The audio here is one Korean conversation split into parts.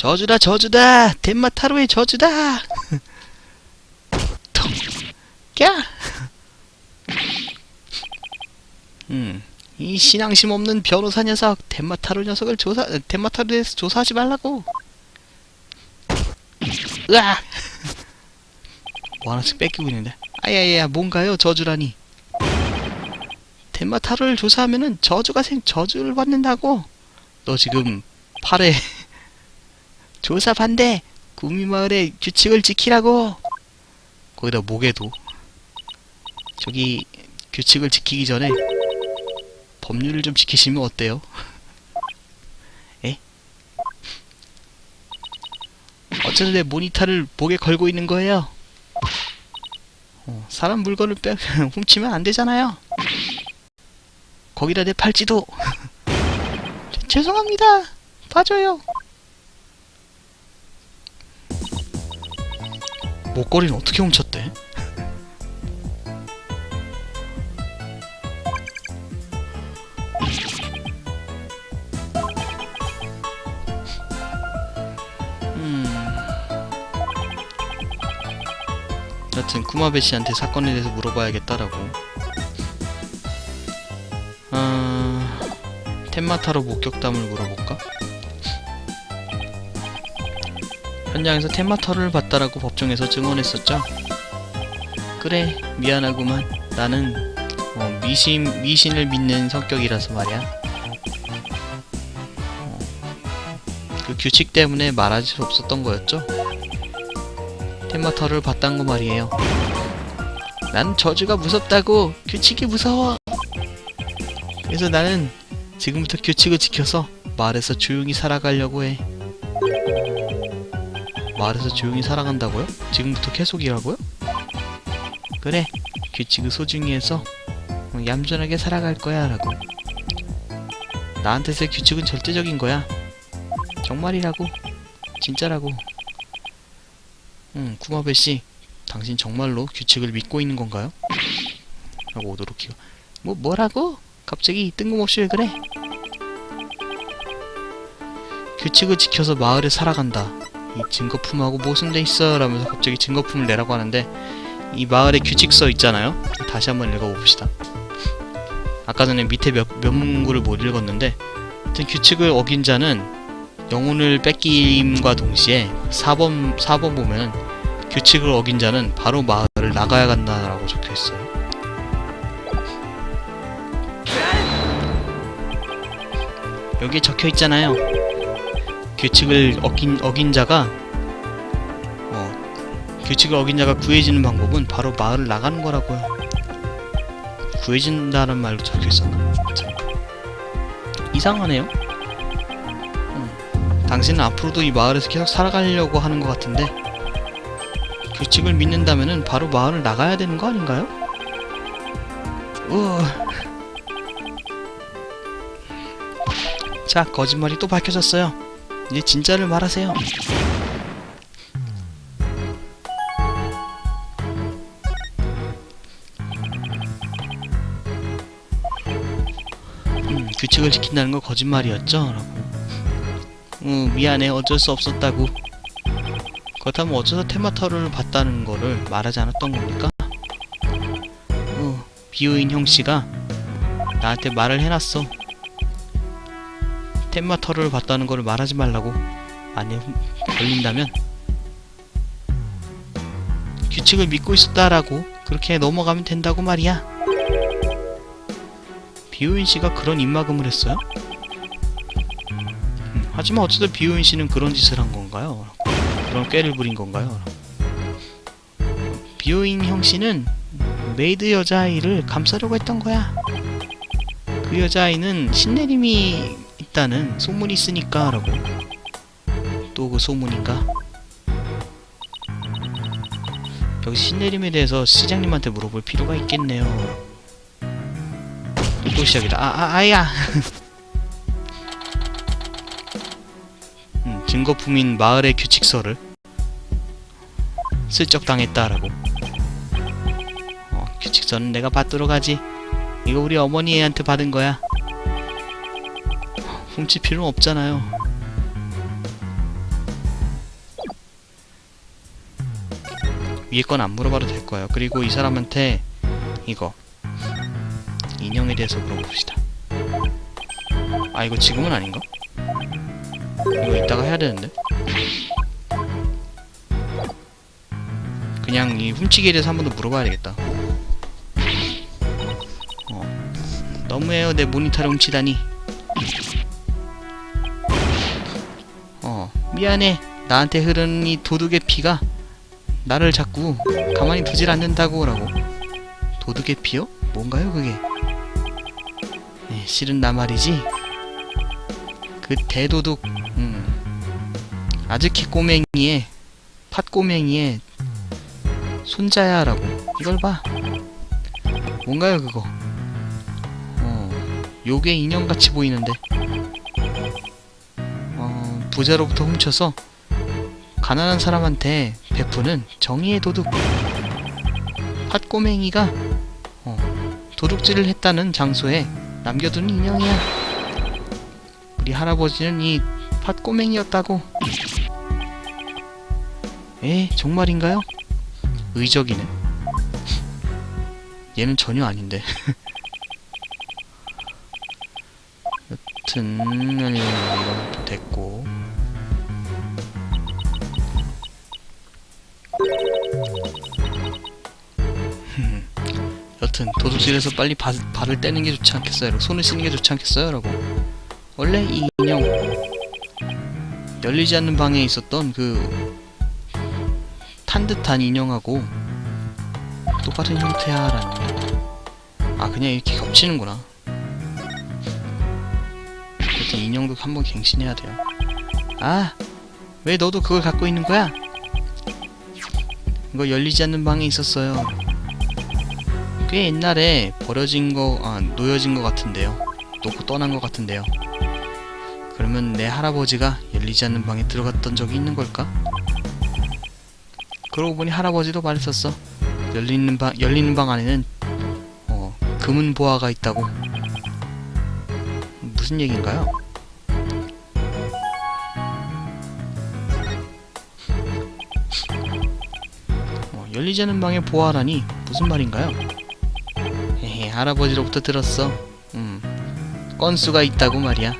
저주다 저주다. 덴마타로의 저주다. 통 꺄! 음, 이 신앙심 없는 변호사 녀석 덴마타로 녀석을 조사 덴마타로에서 조사하지 말라고. 으아! 뭐 하나씩 뺏기고 있는데. 아야야 뭔가요 저주라니? 덴마타로를 조사하면은 저주가 생 저주를 받는다고? 너 지금 팔에 조사 반대 구미마을의 규칙을 지키라고 거기다 목에도 저기 규칙을 지키기 전에 법률을 좀 지키시면 어때요? 에? 어쩌다 내 모니터를 목에 걸고 있는 거예요? 어, 사람 물건을 빼 훔치면 안 되잖아요. 거기다 내 팔찌도 죄- 죄송합니다. 봐줘요. 목걸이는 어떻게 훔쳤대? 음. 여튼 쿠마베 씨한테 사건에 대해서 물어봐야겠다라고. 아, 텐마타로 목격담을 물어볼까? 현장에서 텐마타로를 봤다라고 법정에서 증언했었죠. 그래, 미안하구만. 나는 어, 미신 미신을 믿는 성격이라서 말이야. 어, 그 규칙 때문에 말할 수 없었던 거였죠. 텐마터를 봤단 거 말이에요. 난 저주가 무섭다고 규칙이 무서워. 그래서 나는 지금부터 규칙을 지켜서 마을에서 조용히 살아가려고 해. 마을에서 조용히 살아간다고요? 지금부터 계속이라고요? 그래, 규칙을 소중히 해서 어, 얌전하게 살아갈 거야 라고. 나한테서의 규칙은 절대적인 거야. 정말이라고. 진짜라고. 응, 쿠마베 씨, 당신 정말로 규칙을 믿고 있는 건가요? 라고 오도로키가 뭐 뭐라고? 갑자기 뜬금없이 왜 그래? 규칙을 지켜서 마을에 살아간다. 이 증거품하고 모순돼 있어 라면서 갑자기 증거품을 내라고 하는데 이 마을에 규칙서 있잖아요. 다시 한번 읽어봅시다. 아까 전에 밑에 몇, 몇 문구를 못 읽었는데 하여튼 규칙을 어긴 자는 영혼을 뺏김과 동시에 4번 4번 보면 규칙을 어긴 자는 바로 마을을 나가야 간다라고 적혀 있어요. 여기 적혀 있잖아요. 규칙을 어긴 어긴 자가 어, 규칙을 어긴 자가 구해지는 방법은 바로 마을을 나가는 거라고요. 구해진다는 말로 적혀 있었나? 참. 이상하네요. 당신은 앞으로도 이 마을에서 계속 살아가려고 하는 것 같은데 규칙을 믿는다면은 바로 마을을 나가야 되는 거 아닌가요? 우. 자, 거짓말이 또 밝혀졌어요. 이제 진짜를 말하세요. 음, 규칙을 지킨다는 거 거짓말이었죠? 라고. 응, 미안해. 어쩔 수 없었다고. 그렇다면 어째서 테마터를 봤다는 거를 말하지 않았던 겁니까? 어, 비호인 형씨가 나한테 말을 해놨어. 테마터를 봤다는 거를 말하지 말라고. 만약 걸린다면 규칙을 믿고 있었다라고 그렇게 넘어가면 된다고 말이야. 비호인 씨가 그런 입막음을 했어요? 음, 하지만 어쩌다 비호인 씨는 그런 짓을 한 건가요? 그런 꾀를 부린 건가요? 비호인 형 씨는 메이드 여자아이를 감싸려고 했던 거야. 그 여자아이는 신내림이 있다는 소문이 있으니까 라고. 또 그 소문인가? 역시 신내림에 대해서 시장님한테 물어볼 필요가 있겠네요. 또 시작이다. 아, 아, 아야! 음, 증거품인 마을의 규칙서를 슬쩍 당했다라고. 어, 규칙서는 내가 받도록 하지. 이거 우리 어머니한테 받은 거야. 훔칠 필요는 없잖아요. 위에 건 안 물어봐도 될 거예요. 그리고 이 사람한테 이거 인형에 대해서 물어봅시다. 아 이거 지금은 아닌가? 이거 이따가 해야 되는데? 그냥 이 훔치기에 대해서 한 번 더 물어봐야 되겠다. 어. 너무해요 내 모니터를 훔치다니. 미안해 나한테 흐르는 이 도둑의 피가 나를 자꾸 가만히 두질 않는다고 라고. 도둑의 피요? 뭔가요 그게? 에, 실은 나 말이지. 그 대도둑, 음, 아즈키 꼬맹이의 팥꼬맹이의 손자야라고. 이걸 봐. 뭔가요 그거? 어, 요괴 인형같이 보이는데. 어, 부자로부터 훔쳐서 가난한 사람한테 베푸는 정의의 도둑. 팥꼬맹이가 어, 도둑질을 했다는 장소에 남겨둔 인형이야. 우리 할아버지는 이 팥꼬맹이였다고. 에, 정말인가요? 의적이네. 얘는 전혀 아닌데. 여튼 음, 이건 됐고. 여튼 도둑질에서 빨리 바, 발을 떼는 게 좋지 않겠어요? 손을 쓰는 게 좋지 않겠어요? 라고 원래 이 인형 열리지 않는 방에 있었던 그 탄 듯한 인형하고 똑같은 형태야라는 아 그냥 이렇게 겹치는구나 여튼 인형도 한번 갱신해야 돼요 아 왜 너도 그걸 갖고 있는 거야? 이거 열리지 않는 방에 있었어요 꽤 옛날에 버려진 거, 아, 놓여진 거 같은데요. 놓고 떠난 거 같은데요. 그러면 내 할아버지가 열리지 않는 방에 들어갔던 적이 있는 걸까? 그러고 보니 할아버지도 말했었어. 열리는 방, 열리는 방 안에는, 어, 금은 보화가 있다고. 무슨 얘기인가요? 어, 열리지 않는 방에 보화라니 무슨 말인가요? 할아버지로부터 들었어. 음, 건수가 있다고 말이야.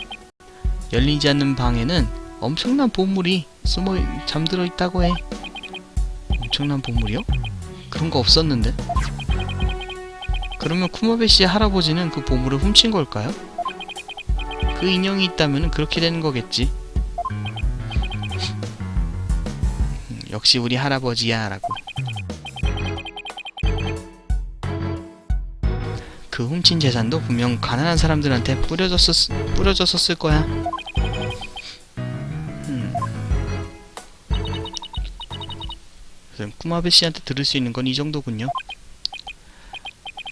열리지 않는 방에는 엄청난 보물이 숨어 잠들어 있다고 해. 엄청난 보물이요? 그런 거 없었는데. 그러면 쿠마베 씨의 할아버지는 그 보물을 훔친 걸까요? 그 인형이 있다면 그렇게 되는 거겠지. 음, 역시 우리 할아버지야 라고. 그 훔친 재산도 분명 가난한 사람들한테 뿌려졌었, 뿌려졌었을 거야. 음. 그럼 쿠마베 씨한테 들을 수 있는 건 이 정도군요.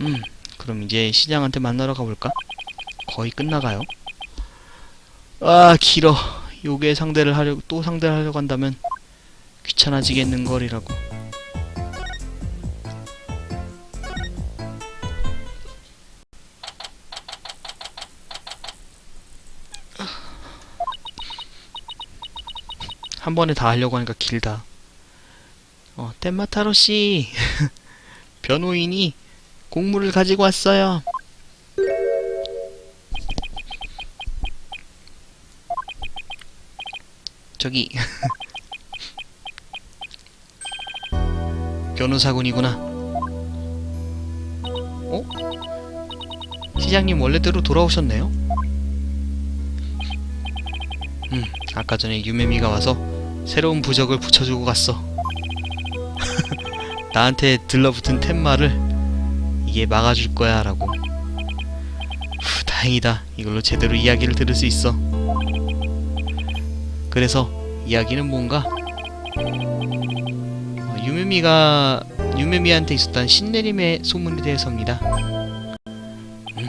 음, 그럼 이제 시장한테 만나러 가볼까? 거의 끝나가요. 아, 길어. 요게 상대를 하려, 또 상대를 하려고 한다면 귀찮아지겠는 거리라고. 한 번에 다 하려고 하니까 길다. 어, 덴마타로 씨. 변호인이 공물을 가지고 왔어요. 저기 변호사군이구나. 어? 시장님 원래대로 돌아오셨네요. 음, 아까 전에 유메미가 와서 새로운 부적을 붙여주고 갔어. 나한테 들러붙은 툇마를 이게 막아줄 거야 라고. 후, 다행이다. 이걸로 제대로 이야기를 들을 수 있어. 그래서 이야기는 뭔가? 어, 유메미가 유메미한테 있었던 신내림의 소문에 대해서입니다. 음.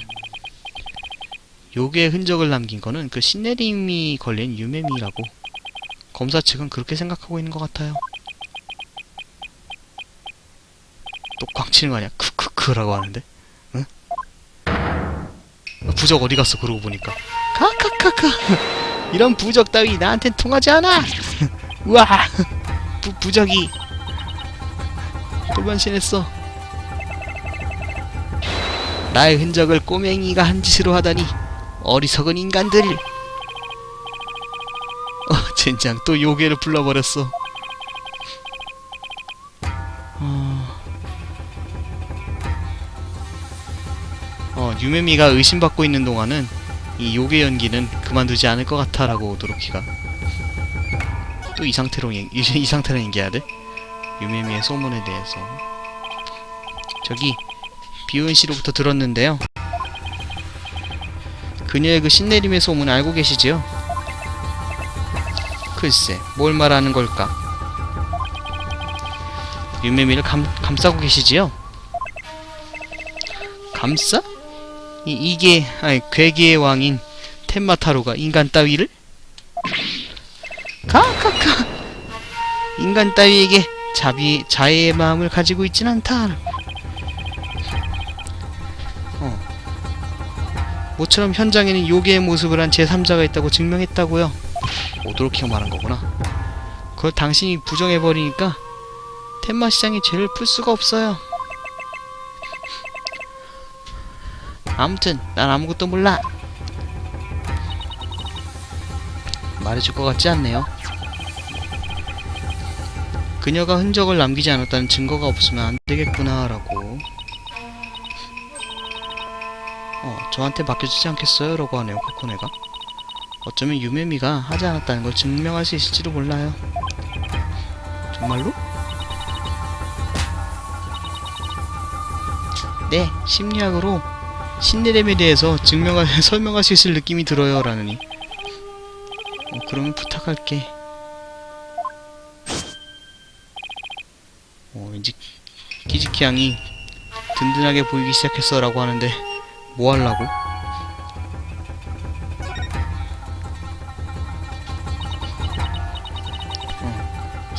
요게 흔적을 남긴 거는 그 신내림이 걸린 유메미라고 검사 측은 그렇게 생각하고 있는 것 같아요. 또 꽝치는 거 아니야? 크크크라고 하는데? 응? 어, 부적 어디 갔어? 그러고 보니까. 카카카카. 이런 부적 따위 나한텐 통하지 않아. 우와. 부, 부적이 돌변신했어. 나의 흔적을 꼬맹이가 한 짓으로 하다니 어리석은 인간들. 어, 젠장 또 요괴를 불러버렸어. 어... 어, 유메미가 의심받고 있는 동안은 이 요괴 연기는 그만두지 않을 것 같아라고 도로키가 또 이 상태로 이, 이 상태로 얘기해야 돼? 유메미의 소문에 대해서 저기 비오은 씨로부터 들었는데요. 그녀의 그 신내림의 소문 알고 계시지요? 글쎄, 뭘 말하는 걸까? 유메미를 감, 감싸고 계시지요? 감싸? 이, 이게 아니 괴계의 왕인 텐마타로가 인간 따위를? 가가가 인간 따위에게 자비 자애의 마음을 가지고 있진 않다. 어. 모처럼 현장에는 요괴의 모습을 한 제3자가 있다고 증명했다고요. 오도로키가 말한 거구나. 그걸 당신이 부정해버리니까 텐마 시장이 죄를 풀 수가 없어요. 아무튼 난 아무것도 몰라. 말해줄 것 같지 않네요. 그녀가 흔적을 남기지 않았다는 증거가 없으면 안 되겠구나라고. 어, 저한테 맡겨주지 않겠어요? 라고 하네요, 코코네가. 어쩌면 유메미가 하지 않았다는 걸 증명할 수 있을지도 몰라요. 정말로? 네, 심리학으로 신내림에 대해서 증명할, 설명할 수 있을 느낌이 들어요, 라느니. 어, 그러면 부탁할게. 어, 왠지 키즈키 양이 든든하게 보이기 시작했어 라고 하는데 뭐 하려고?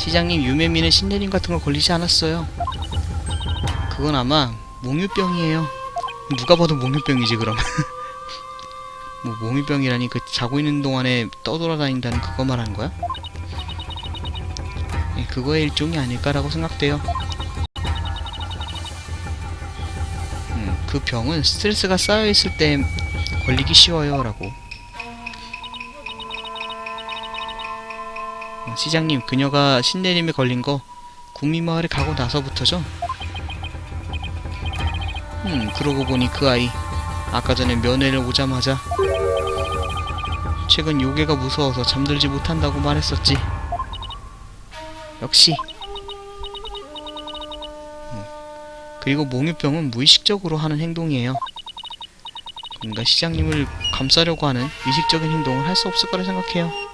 시장님 유메미는 신내림 같은 거 걸리지 않았어요. 그건 아마 몽유병이에요. 누가 봐도 몽유병이지 그럼. 뭐 몽유병이라니 그 자고 있는 동안에 떠돌아다닌다는 그거 말하는 거야? 예, 그거의 일종이 아닐까라고 생각돼요. 음, 그 병은 스트레스가 쌓여있을 때 걸리기 쉬워요 라고. 시장님, 그녀가 신내림에 걸린 거 구미마을에 가고 나서부터죠? 음, 그러고 보니 그 아이 아까 전에 면회를 오자마자 최근 요괴가 무서워서 잠들지 못한다고 말했었지. 역시. 음. 그리고 몽유병은 무의식적으로 하는 행동이에요. 그러니까 시장님을 감싸려고 하는 의식적인 행동을 할 수 없을 거라 생각해요.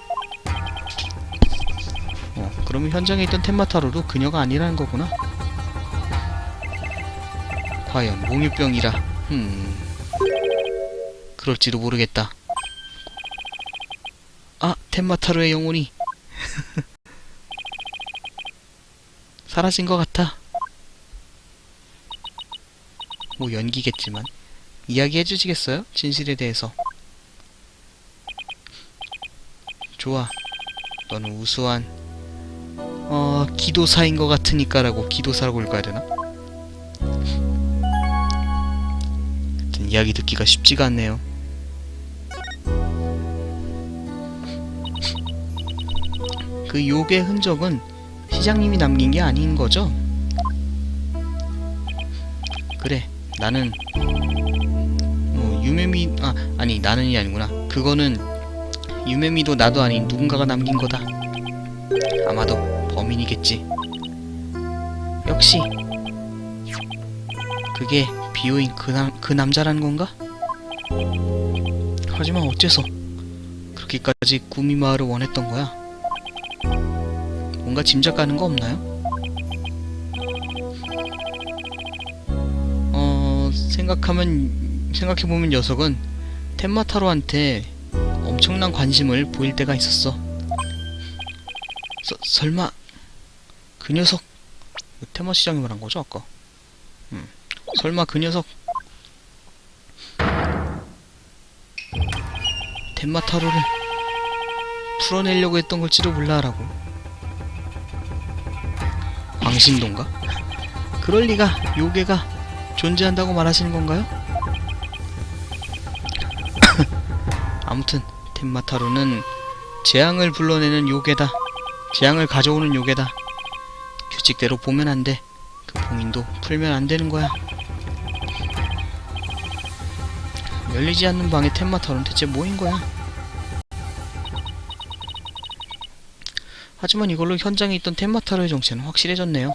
어, 그러면 현장에 있던 텐마타로도 그녀가 아니라는 거구나. 과연 몽유병이라. 음. 그럴지도 모르겠다. 아, 텐마타로의 영혼이 사라진 것 같아. 뭐 연기겠지만 이야기해 주시겠어요? 진실에 대해서. 좋아. 너는 우수한 어 기도사인 것 같으니까라고 기도사라고 읽어야 되나? 이야기 듣기가 쉽지가 않네요. 그 욕의 흔적은 시장님이 남긴 게 아닌 거죠? 그래, 나는 뭐 유메미 아 아니 나는이 아니구나. 그거는 유메미도 나도 아닌 누군가가 남긴 거다. 아마도 범인이겠지. 역시 그게 비오인 그, 남, 그 남자라는 건가? 하지만 어째서 그렇게까지 구미마을을 원했던 거야? 뭔가 짐작 가는 거 없나요? 어, 생각하면, 생각해보면 녀석은 텐마타로한테 엄청난 관심을 보일 때가 있었어. 서, 설마, 그 녀석, 그 테마 시장이 말한 거죠, 아까? 음, 설마 그 녀석, 텐마타로를 풀어내려고 했던 걸지도 몰라라고. 광신도인가? 그럴 리가 요괴가 존재한다고 말하시는 건가요? 아무튼 텐마타로는 재앙을 불러내는 요괴다. 재앙을 가져오는 요괴다. 규칙대로 보면 안 돼. 그 봉인도 풀면 안 되는 거야. 열리지 않는 방에 텐마타로는 대체 뭐인 거야? 하지만 이걸로 현장에 있던 텐마타로의 정체는 확실해졌네요.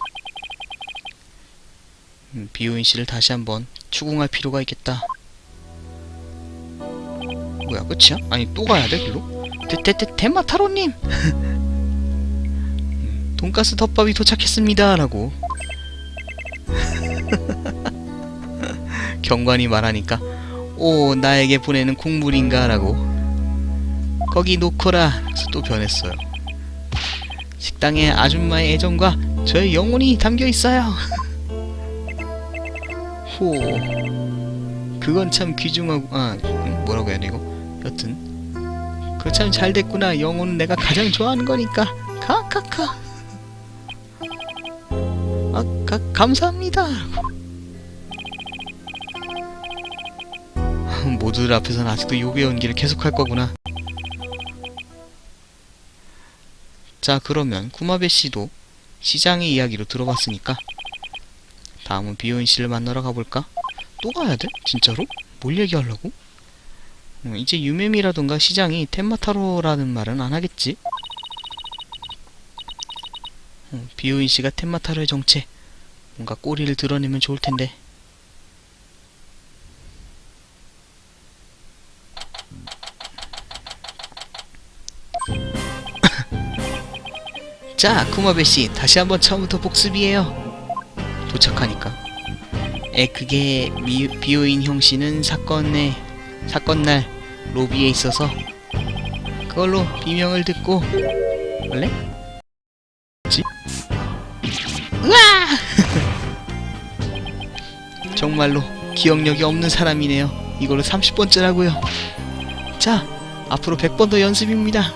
음, 비오인 씨를 다시 한번 추궁할 필요가 있겠다. 뭐야 끝이야? 아니 또 가야 돼 길로? 테테테 텐마타로님! 음, 돈가스 덮밥이 도착했습니다 라고 경관이 말하니까 오 나에게 보내는 국물인가 라고 거기 놓거라 또 변했어요. 식당에 아줌마의 애정과 저의 영혼이 담겨 있어요. 호. 그건 참 귀중하고 아 음, 뭐라고 해야 돼 이거? 여튼 그거 참잘 됐구나. 영혼은 내가 가장 좋아하는 거니까. 카카카. 감사합니다. 모두들 앞에서는 아직도 요괴 연기를 계속할 거구나. 자, 그러면 쿠마베 씨도 시장의 이야기로 들어봤으니까 다음은 비오인 씨를 만나러 가볼까? 또 가야 돼? 진짜로? 뭘 얘기하려고? 어, 이제 유메미라던가 시장이 텐마타로라는 말은 안 하겠지? 어, 비오인 씨가 텐마타로의 정체 뭔가 꼬리를 드러내면 좋을 텐데 자, 쿠마베 씨, 다시 한번 처음부터 복습이에요. 도착하니까. 에, 그게 미, 비오인 형 씨는 사건에 사건 날 로비에 있어서 그걸로 비명을 듣고 원래? 지? 으아! 정말로 기억력이 없는 사람이네요. 이걸로 30번째라고요. 자, 앞으로 100번 더 연습입니다.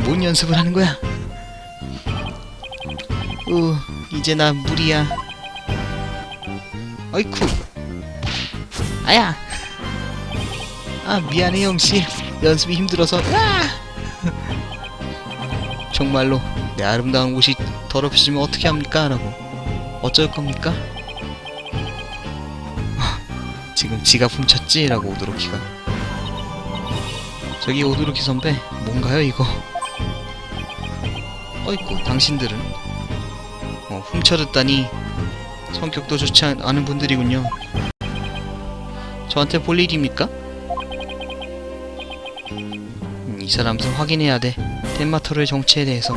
뭔 연습을 하는 거야? 으, 이제 나 무리야. 어이쿠. 아야. 아, 미안해, 형씨. 연습이 힘들어서. 아! 정말로 내 아름다운 옷이 더럽혀지면 어떻게 합니까? 라고. 어쩔 겁니까? 지금 지가 훔쳤지? 라고 오도로키가. 저기 오도로키 선배, 뭔가요, 이거? 어이쿠, 당신들은 어, 훔쳐듣다니 성격도 좋지 않- 않은 분들이군요. 저한테 볼 일입니까? 음, 이 사람들 확인해야 돼. 텐마터로의 정체에 대해서.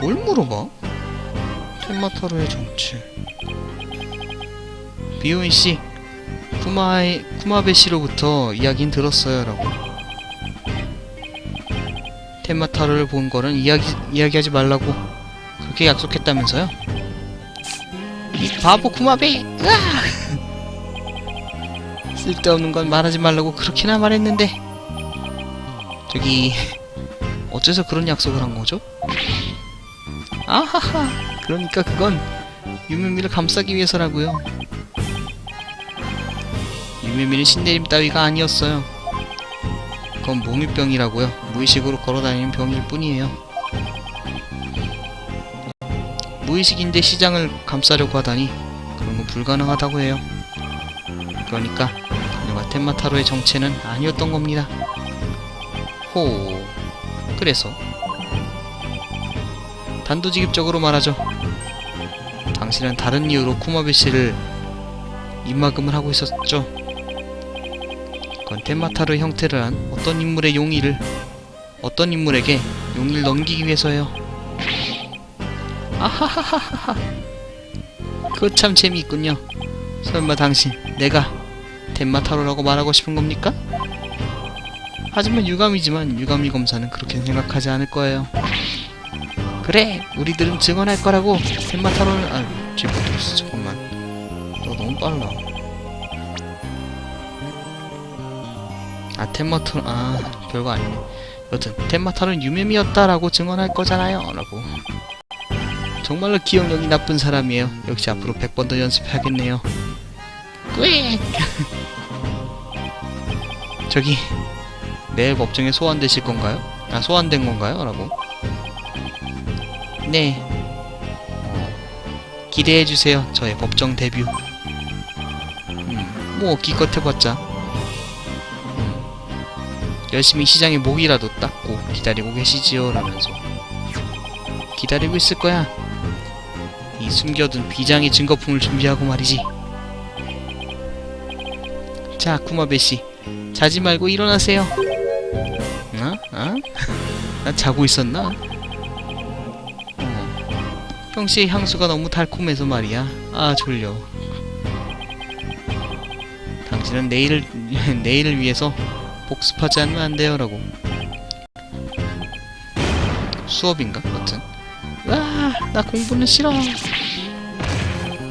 뭘 물어봐? 텐마터로의 정체. 비오인 씨, 쿠마의 쿠마베 씨로부터 이야기는 들었어요라고. 텐마타로를 본 거는 이야기 이야기하지 말라고 그렇게 약속했다면서요? 이 바보 쿠마베! 으아! 쓸데없는 건 말하지 말라고 그렇게나 말했는데 저기 어째서 그런 약속을 한 거죠? 아하하 그러니까 그건 유메미를 감싸기 위해서라고요 유메미는 신내림 따위가 아니었어요 그건 몽유병이라고요 무의식으로 걸어다니는 병일 뿐이에요 무의식인데 시장을 감싸려고 하다니 그런 건 불가능하다고 해요 그러니까 그녀가 텐마타로의 정체는 아니었던 겁니다. 호. 그래서 단도직입적으로 말하죠. 당신은 다른 이유로 쿠마베 씨를 입막음을 하고 있었죠. 그건 텐마타로 형태를 한 어떤 인물의 용의를 어떤 인물에게 용의를 넘기기 위해서예요. 아하하하하. 그거 참 재미있군요. 설마 당신 내가 덴마타로라고 말하고 싶은 겁니까? 하지만 유감이지만 유감이 검사는 그렇게 생각하지 않을 거예요. 그래, 우리들은 증언할 거라고 덴마타로는 아, 못했어 잠깐만. 너 너무 빨라. 아, 덴마타로 아, 별거 아니네. 여튼 덴마타로는 유메미였다라고 증언할 거잖아요, 라고. 정말로 기억력이 나쁜 사람이에요. 역시 앞으로 100번 더 연습해야겠네요. 꽤. 저기 내일 법정에 소환되실 건가요? 아 소환된 건가요? 라고. 네. 어, 기대해 주세요. 저의 법정 데뷔. 음, 뭐 기껏 해봤자. 음, 열심히 시장에 목이라도 닦고 기다리고 계시지요. 라면서. 기다리고 있을 거야. 이 숨겨둔 비장의 증거품을 준비하고 말이지. 자, 쿠마베 씨, 자지 말고 일어나세요. 어? 어? 나 자고 있었나? 어. 형씨의 향수가 너무 달콤해서 말이야. 아 졸려. 당신은 내일을 내일을 위해서 복습하지 않으면 안 돼요 라고. 수업인가? 여튼. 와, 나 공부는 싫어.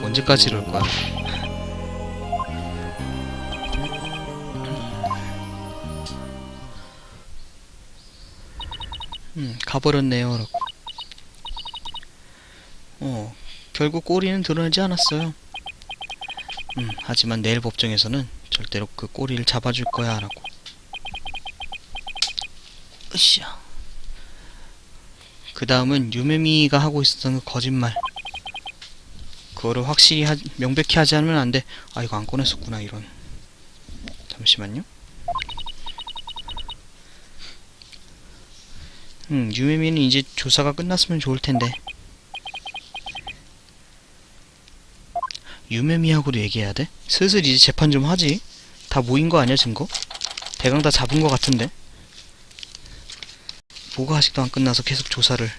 언제까지 이럴 거야? 음, 가버렸네요. 라고. 어, 결국 꼬리는 드러나지 않았어요. 음, 하지만 내일 법정에서는 절대로 그 꼬리를 잡아줄 거야. 라고. 으쌰. 그 다음은 유메미가 하고 있었던 그 거짓말. 그거를 확실히 하, 명백히 하지 않으면 안 돼. 아, 이거 안 꺼냈었구나, 이런. 잠시만요. 음, 유메미는 이제 조사가 끝났으면 좋을 텐데. 유메미하고도 얘기해야 돼? 슬슬 이제 재판 좀 하지. 다 모인 거 아니야, 증거? 대강 다 잡은 거 같은데. 뭐가 아직도 안 끝나서 계속 조사를.